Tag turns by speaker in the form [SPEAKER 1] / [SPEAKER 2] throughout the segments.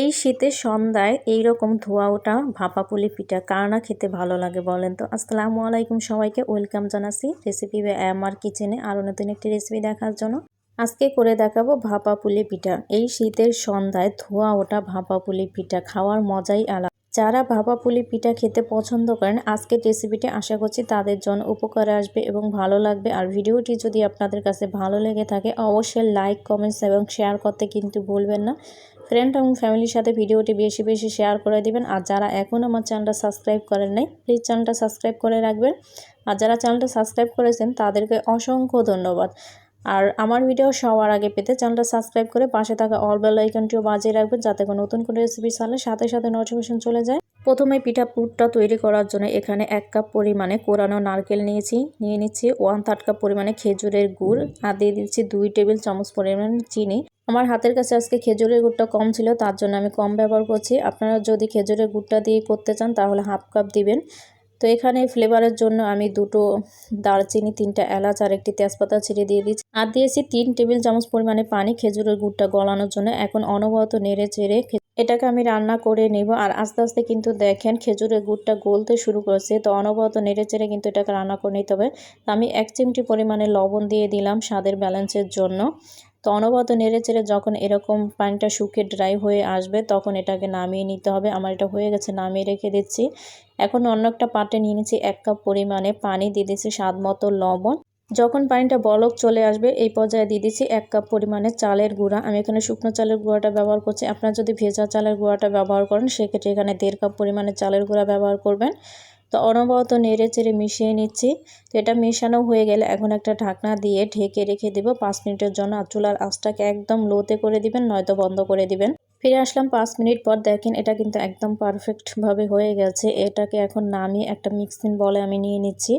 [SPEAKER 1] এই শীতের সন্ধ্যায় এই রকম ধোয়া ওঠা ভাপা পুলি পিঠা কার না খেতে ভালো লাগে বলেন তো? আসসালামু আলাইকুম সবাইকে, ওয়েলকাম জানাচ্ছি রেসিপি আমার কিচেনে আরও নতুন একটি রেসিপি দেখার জন্য। আজকে করে দেখাবো ভাপা পুলি পিঠা। এই শীতের সন্ধ্যায় ধোয়া ওঠা ভাপা পুলি পিঠা খাওয়ার মজাই আলাদা। যারা ভাপা পুলি পিঠা খেতে পছন্দ করেন, আজকের রেসিপিটি আশা করছি তাদের জন্য উপকারে আসবে এবং ভালো লাগবে। আর ভিডিওটি যদি আপনাদের কাছে ভালো লেগে থাকে, অবশ্যই লাইক, কমেন্টস এবং শেয়ার করতে কিন্তু ভুলবেন না। ফ্রেন্ড এবং ফ্যামিলির সাথে ভিডিওটি বেশি বেশি শেয়ার করে দিবেন। আর যারা এখন আমার চ্যানেলটা সাবস্ক্রাইব করেন নাই প্লিজ চ্যানেলটা সাবস্ক্রাইব করে রাখবেন। আর যারা চ্যানেলটা সাবস্ক্রাইব করেছেন, তাদেরকে অসংখ্য ধন্যবাদ। আর আমার ভিডিও সবার আগে পেতে চ্যানেলটা সাবস্ক্রাইব করে পাশে থাকা অল বেল আইকনটিও বাজিয়ে রাখবেন, যাতে কোনো নতুন কোনো রেসিপি চালে সাথে সাথে নোটিফিকেশন চলে যায়। প্রথমে পিঠা পুরটা তৈরি করার জন্য এখানে এক কাপ পরিমাণে কোরানো নারকেল নিয়েছি। নিয়ে নিচ্ছি ওয়ান থার্ড কাপ পরিমাণে খেজুরের গুড়। আর দিয়ে দিচ্ছি দুই টেবিল চামচ পরিমাণে চিনি। আমার হাতের কাছে আজকে খেজুরের গুড়টা কম ছিল, তার জন্য আমি কম ব্যবহার করছি। আপনারা যদি খেজুরের গুড়টা দিয়ে করতে চান, তাহলে হাফ কাপ দিবেন। তো এখানে ফ্লেভারের জন্য আমি দুটো দারচিনি, তিনটা এলাচ আর একটি তেজপাতা ছিঁড়ে দিয়ে দিচ্ছি আর দিয়েছি তিন টেবিল চামচ পরিমাণে পানি খেজুরের গুড়টা গলানোর জন্য। এখন অনবরত নেড়ে চেড়ে এটাকে আমি রান্না করে নেব। আর আস্তে আস্তে কিন্তু দেখেন খেজুরের গুড়টা গলতে শুরু করেছে। তো অনবরত নেড়ে চেড়ে কিন্তু এটাকে রান্না করে নিতে হবে। আমি এক চিমটি পরিমাণে লবণ দিয়ে দিলাম স্বাদের ব্যালেন্সের জন্য। তো অনবরত নেড়ে চেড়ে যখন এরকম পানিটা শুকিয়ে ড্রাই হয়ে আসবে, তখন এটাকে নামিয়ে নিতে হবে। আমার এটা হয়ে গেছে, নামিয়ে রেখে দিচ্ছি। এখন অন্য একটা পাটে নিয়ে নিচ্ছি এক কাপ পরিমাণে পানি, দিয়ে দিচ্ছি স্বাদ মতো লবণ। যখন পানিটা বলক চলে আসবে, এই পর্যায়ে দিয়ে দিচ্ছি এক কাপ পরিমাণে চালের গুঁড়া। আমি এখানে শুকনো চালের গুঁড়াটা ব্যবহার করছি। আপনারা যদি ভেজা চালের গুঁড়াটা ব্যবহার করেন, সেক্ষেত্রে এখানে দেড় কাপ পরিমাণে চালের গুঁড়া ব্যবহার করবেন। তো অনবরত নেড়ে চেড়ে মিশিয়ে নিচ্ছি। তো এটা মেশানো হয়ে গেলে এখন একটা ঢাকনা দিয়ে ঢেকে রেখে দেবো পাঁচ মিনিটের জন্য আর চুলার আঁচটাকে একদম লোতে করে দিবেন, নয়তো বন্ধ করে দিবেন। ফিরে আসলাম পাঁচ মিনিট পর। দেখেন এটা কিন্তু একদম পারফেক্টভাবে হয়ে গেছে। এটাকে এখন নামিয়ে একটা মিক্সিং বলে আমি নিয়ে নিচ্ছি।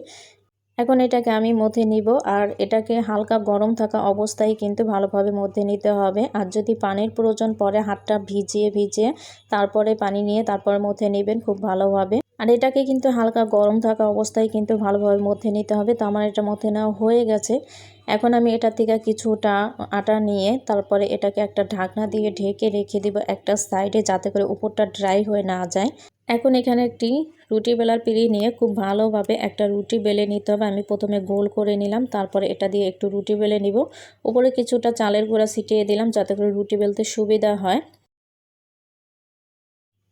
[SPEAKER 1] এখন এটাকে আমি মধ্যে নিব আর এটাকে হালকা গরম থাকা অবস্থায় কিন্তু ভালোভাবে মধ্যে নিতে হবে। আর যদি পানির প্রয়োজন পরে হাতটা ভিজিয়ে ভিজিয়ে তারপরে পানি নিয়ে তারপরে মধ্যে নেবেন, খুব ভালোভাবে আর এটাকে কিন্তু হালকা গরম থাকা অবস্থায় কিন্তু ভালোভাবে মধ্যে নিতে হবে। তো আমার এটা মধ্যে নেওয়া হয়ে গেছে। এখন আমি এটা থেকে কিছুটা আটা নিয়ে তারপরে এটাকে একটা ঢাকনা দিয়ে ঢেকে রেখে দিব একটা সাইডে যাতে করে উপরটা ড্রাই হয়ে না যায়। এখন এখানে একটি রুটি বেলার পিড়ি নিয়ে খুব ভালোভাবে একটা রুটি বেলে নিতে হবে। আমি প্রথমে গোল করে নিলাম, তারপরে এটা দিয়ে একটু রুটি বেলে নিব। উপরে কিছুটা চালের গুঁড়া ছিটিয়ে দিলাম যাতে করে রুটি বেলতে সুবিধা হয়।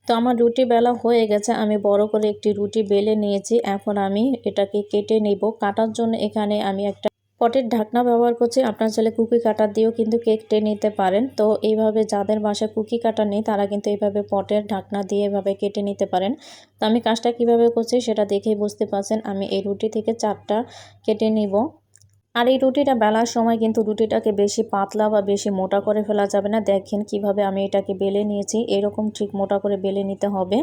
[SPEAKER 1] তো আমার রুটি বেলা হয়ে গেছে, আমি বড় করে একটি রুটি বেলে নিয়েছি। এখন আমি এটাকে কেটে নিব। কাটার জন্য এখানে আমি একটা পটের ঢাকনা ব্যবহার করছি। আপনার চাইলে কুকি কাটার দিয়েও কিন্তু কেকটে নিতে পারেন। তো এইভাবে যাদের বাসায় কুকি কাটার নেই, তারা কিন্তু এইভাবে পটের ঢাকনা দিয়ে এভাবে কেটে নিতে পারেন। তো আমি কাজটা কীভাবে করছি, সেটা দেখেই বুঝতে পারছেন। আমি এই রুটি থেকে চারটা কেটে নিব। আর এই রুটিটা বেলার সময় কিন্তু রুটিটাকে বেশি পাতলা বা বেশি মোটা করে ফেলা যাবে না। দেখেন কীভাবে আমি এটাকে বেলে নিয়েছি। এরকম ঠিক মোটা করে বেলে নিতে হবে।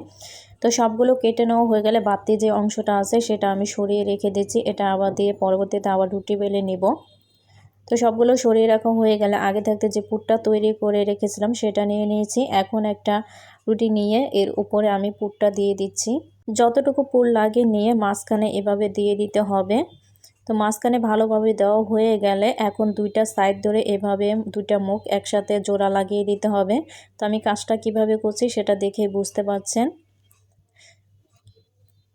[SPEAKER 1] তো সবগুলো কেটে নেওয়া হয়ে গেলে বাতি যে অংশটা আছে সেটা আমি সরিয়ে রেখে দিচ্ছি। এটা আবার দিয়ে পরবর্তীতে আবার রুটি বেলে নিব। তো সবগুলো সরিয়ে রাখা হয়ে গেলে আগে থাকতে যে পুরটা তৈরি করে রেখেছিলাম সেটা নিয়ে নিয়েছি। এখন একটা রুটি নিয়ে এর উপরে আমি পুরটা দিয়ে দিচ্ছি। যতটুকু পুর লাগে নিয়ে মাঝখানে এভাবে দিয়ে দিতে হবে। তো মাঝখানে ভালোভাবে দেওয়া হয়ে গেলে এখন দুইটা সাইড ধরে এভাবে দুইটা মুখ একসাথে জোড়া লাগিয়ে দিতে হবে। তো আমি কাজটা কীভাবে করছি সেটা দেখে বুঝতে পারছেন?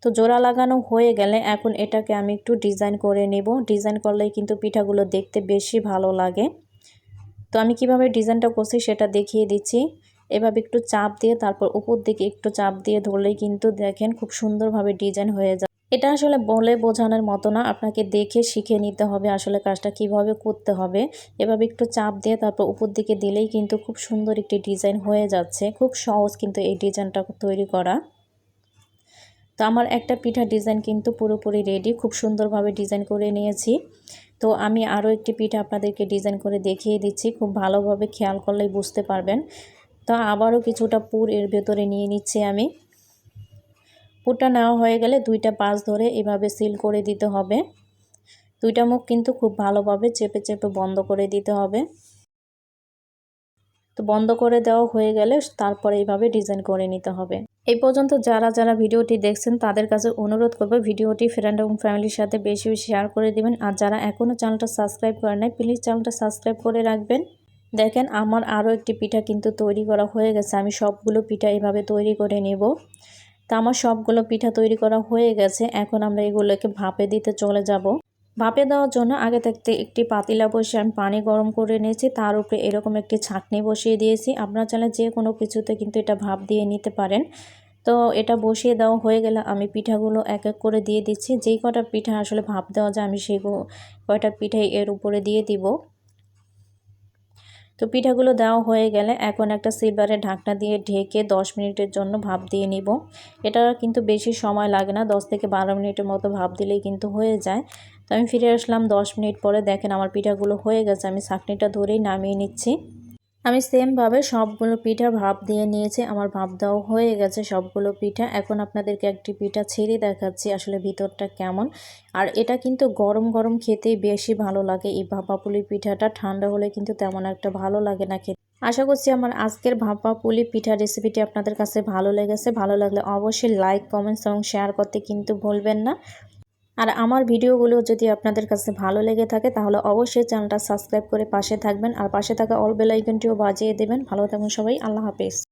[SPEAKER 1] তো জোড়া লাগানো হয়ে গেলে এখন এটাকে আমি একটু ডিজাইন করে নেব। ডিজাইন করলেই কিন্তু পিঠাগুলো দেখতে বেশি ভালো লাগে। তো আমি কীভাবে ডিজাইনটা করছি সেটা দেখিয়ে দিচ্ছি। এভাবে একটু চাপ দিয়ে তারপর উপর দিকে একটু চাপ দিয়ে ধরলেই কিন্তু দেখেন খুব সুন্দরভাবে ডিজাইন হয়ে যায় এটা আসলে বলে বোঝানোর মতো না। আপনাকে দেখে শিখে নিতে হবে আসলে কাজটা কীভাবে করতে হবে। এভাবে একটু চাপ দিয়ে তারপর উপর দিকে দিলেই কিন্তু খুব সুন্দর একটি ডিজাইন হয়ে যাচ্ছে। খুব সহজ কিন্তু এই ডিজাইনটা তৈরি করা। তো আমার একটা পিঠা ডিজাইন কিন্তু পুরোপুরি রেডি খুব সুন্দরভাবে ডিজাইন করে নিয়েছি। তো আমি আরও একটি পিঠা আপনাদেরকে ডিজাইন করে দেখিয়ে দিচ্ছি। খুব ভালোভাবে খেয়াল করলেই বুঝতে পারবেন। তো আবারও কিছুটা পুর এর ভেতরে নিয়ে নিচ্ছি আমি। পুরটা নেওয়া হয়ে গেলে দুইটা পাশ ধরে এভাবে সিল করে দিতে হবে। দুইটা মুখ কিন্তু খুব ভালোভাবে চেপে চেপে বন্ধ করে দিতে হবে। তো বন্ধ করে দেওয়া হয়ে গেলে তারপরে এইভাবে ডিজাইন করে নিতে হবে। এই পর্যন্ত যারা যারা ভিডিওটি দেখছেন তাদের কাছে অনুরোধ করবে ভিডিওটি ফ্রেন্ড এবং ফ্যামিলির সাথে বেশি বেশি শেয়ার করে দেবেন। আর যারা এখনও চ্যানেলটা সাবস্ক্রাইব করে নাই প্লিজ চ্যানেলটা সাবস্ক্রাইব করে রাখবেন। দেখেন আমার আরও একটি পিঠা কিন্তু তৈরি করা হয়ে গেছে। আমি সবগুলো পিঠা এভাবে তৈরি করে নেব। তা আমার সবগুলো পিঠা তৈরি করা হয়ে গেছে। এখন আমরা এগুলোকে ভাপে দিতে চলে যাব। ভাপে দেওয়ার জন্য আগে থাকতে একটি পাতিলা বসে আমি পানি গরম করে নিয়েছি তার উপরে এরকম একটি ছাঁকনি বসিয়ে দিয়েছি। আপনার চাইলে যে কোনো কিছুতে কিন্তু এটা ভাপ দিয়ে নিতে পারেন। তো এটা বসিয়ে দেওয়া হয়ে গেলে আমি পিঠাগুলো এক এক করে দিয়ে দিচ্ছি। যেই কটা পিঠা আসলে ভাপ দেওয়া যায় আমি সেই কয়টা পিঠাই এর উপরে দিয়ে দিব। তো পিঠাগুলো দেওয়া হয়ে গেলে এখন একটা সিলভারের ঢাকনা দিয়ে ঢেকে 10 মিনিটের জন্য ভাপ দিয়ে নিব। এটা কিন্তু বেশি সময় লাগে না 10 থেকে বারো মিনিটের মতো ভাপ দিলেই কিন্তু হয়ে যায়। তো আমি ফিরে আসলাম 10 মিনিট পরে, দেখেন আমার পিঠাগুলো হয়ে গেছে, আমি সাকনিটা ধরেই নামিয়ে নিচ্ছি। আমি সেমভাবে সবগুলো পিঠা ভাপ দিয়ে নিয়েছি, আমার ভাপ দেওয়া হয়ে গেছে সবগুলো পিঠা। এখন আপনাদেরকে একটি পিঠা ছেড়ে দেখাচ্ছি আসলে ভিতরটা কেমন। আর এটা কিন্তু গরম গরম খেতেই বেশি ভালো লাগে। এই ভাপা পুলি পিঠাটা ঠান্ডা হলে কিন্তু তেমন একটা ভালো লাগে না খেতে। আশা করছি আমার আজকের ভাপা পুলি পিঠা রেসিপিটি আপনাদের কাছে ভালো লেগেছে। ভালো লাগলে অবশ্যই লাইক কমেন্টস এবং শেয়ার করতে কিন্তু ভুলবেন না। আর আমার ভিডিওগুলো যদি আপনাদের কাছে ভালো লেগে থাকে, তাহলে অবশ্যই চ্যানেলটা সাবস্ক্রাইব করে পাশে থাকবেন আর পাশে থাকা অল বেলাইকনটিও বাজিয়ে দেবেন। ভালো থাকুন সবাই, আল্লাহ হাফেজ।